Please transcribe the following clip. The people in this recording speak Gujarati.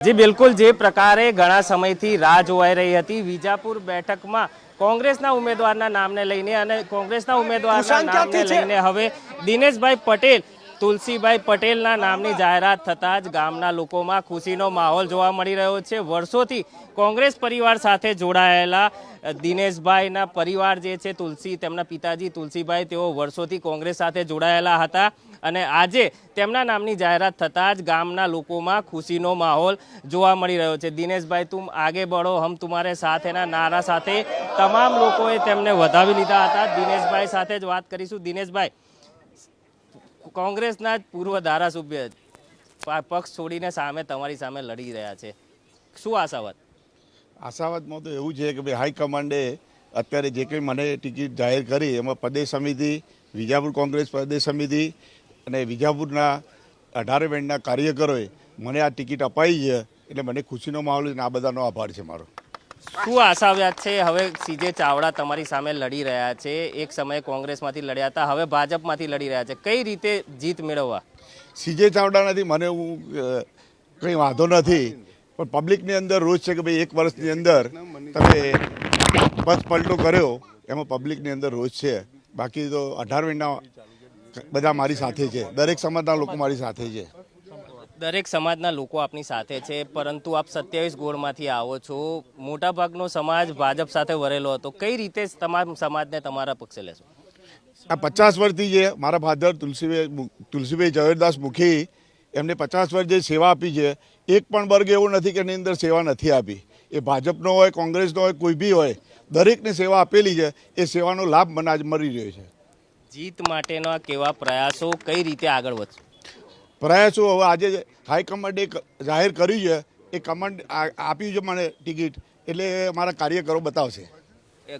જી બિલકુલ. જે પ્રકારે ઘણા સમયથી રાહ જોવાઈ રહી હતી વિજાપુર બેઠકમાં કોંગ્રેસના ઉમેદવારના નામને લઈને અને કોંગ્રેસના ઉમેદવારના નામને લઈને હવે દિનેશભાઈ પટેલ તુલસીભાઈ પટેલના નામની જાહેરાત થતાં જ ગામના લોકોમાં ખુશીનો માહોલ જોવા મળી રહ્યો છે. વર્ષોથી કોંગ્રેસ પરિવાર સાથે જોડાયેલા દિનેશભાઈના પરિવાર જે છે, તુલસી, તેમના પિતાજી તુલસીભાઈ તેઓ વર્ષોથી કોંગ્રેસ સાથે જોડાયેલા હતા અને આજે તેમના નામની જાહેરાત થતાં જ ગામના લોકોમાં ખુશીનો માહોલ જોવા મળી રહ્યો છે. દિનેશભાઈ, તું આગે બળો, હમ તુમારે સાથેના નારા સાથે. તમામ લોકોએ તેમને વધાવી લીધા હતા. દિનેશભાઈ સાથે જ વાત કરીશું. દિનેશભાઈ કોંગ્રેસના જ પૂર્વ ધારાસભ્ય પક્ષ છોડીને સામે તમારી સામે લડી રહ્યા છે. શું આશાવાદ? આશાવાદમાં તો એવું છે કે ભાઈ હાઈકમાન્ડે અત્યારે જે કંઈ મને ટિકિટ જાહેર કરી, એમાં પ્રદેશ સમિતિ, વિજાપુર કોંગ્રેસ પ્રદેશ સમિતિ અને વિજાપુરના અઢારે બેન્ડના કાર્યકરોએ મને આ ટિકિટ અપાઈ છે એટલે મને ખુશીનો માહોલ અને આ બધાનો આભાર છે મારો. શું આશાવ્યાદ છે? હવે સીજે ચાવડા તમારી સામે લડી રહ્યા છે. એક સમયે કોંગ્રેસમાંથી લડ્યા હતા, હવે ભાજપમાંથી લડી રહ્યા છે. કઈ રીતે જીત મેળવવા? સીજે ચાવડા નથી, મને હું કંઈ વાંધો નથી, પણ પબ્લિકની અંદર રોજ છે કે ભાઈ એક વર્ષની અંદર તમે બસ પલટો કર્યો, એમાં પબ્લિકની અંદર રોજ છે. બાકી તો અઢાર મહિના બધા મારી સાથે છે. દરેક સમાજના લોકો મારી સાથે છે. દરેક સમાજના લોકો આપની સાથે છે પરંતુ આપ સત્યાવીસ ગોળમાંથી આવો છો. મોટાભાગનો સમાજ ભાજપ સાથે વરેલો હતો. કઈ રીતે તમામ સમાજને તમારા પક્ષે લેશો? આ પચાસ વર્ષથી જે મારા ફાધર તુલસીભાઈ તુલસીભાઈ ઝવેરદાસ મુખી એમને પચાસ વર્ષ જે સેવા આપી છે એક પણ વર્ગ એવો નથી કે એની અંદર સેવા નથી આપી. એ ભાજપનો હોય કોંગ્રેસનો હોય કોઈ બી હોય દરેકને સેવા આપેલી છે. એ સેવાનો લાભ મને આજ મળી રહ્યો છે. જીત માટેના કેવા પ્રયાસો કઈ રીતે આગળ વધશે? પ્રયાસો હવે આજે હાઈકમાન્ડે જાહેર કર્યું છે, એ કમાન્ડ આપ્યું છે મને ટિકિટ એટલે મારા કાર્યકરો બતાવશે.